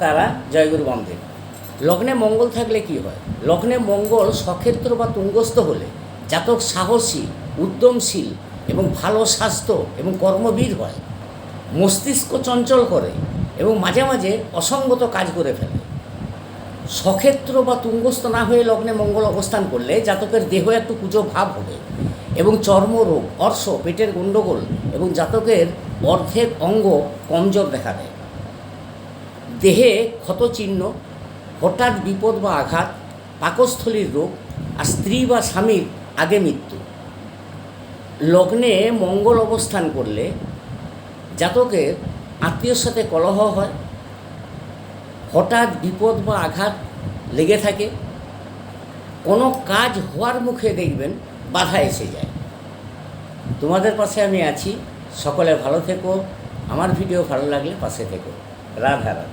তারা জয়গুরু বামদেব লগ্নে মঙ্গল থাকলে কি হয়? লগ্নে মঙ্গল সক্ষেত্র বা তুঙ্গস্থ হলে জাতক সাহসী, উদ্যমশীল এবং ভালো স্বাস্থ্য এবং কর্মবীর হয়। মস্তিষ্ক চঞ্চল করে এবং মাঝে মাঝে অসঙ্গত কাজ করে ফেলে। সক্ষেত্র বা তুঙ্গস্থ না হয়ে লগ্নে মঙ্গল অবস্থান করলে জাতকের দেহ একটু পুজো ভাব হবে এবং চর্মরোগ অর্শ, পেটের গণ্ডগোল এবং জাতকের অর্ধেক অঙ্গ কমজোর দেখা দেয়। দেহে ক্ষতচিহ্ন, হঠাৎ বিপদ বা আঘাত, পাকস্থলীর রোগ আর স্ত্রী বা স্বামীর আগে মৃত্যু। লগ্নে মঙ্গল অবস্থান করলে জাতকের আত্মীয়র সাথে কলহ হয়, হঠাৎ বিপদ বা আঘাত লেগে থাকে, কোনো কাজ হওয়ার মুখে দেখবেন বাধা এসে যায়। তোমাদের পাশে আমি আছি, সকলে ভালো থেকো, আমার ভিডিও ভালো লাগলে পাশে থেকো। ராதாராதா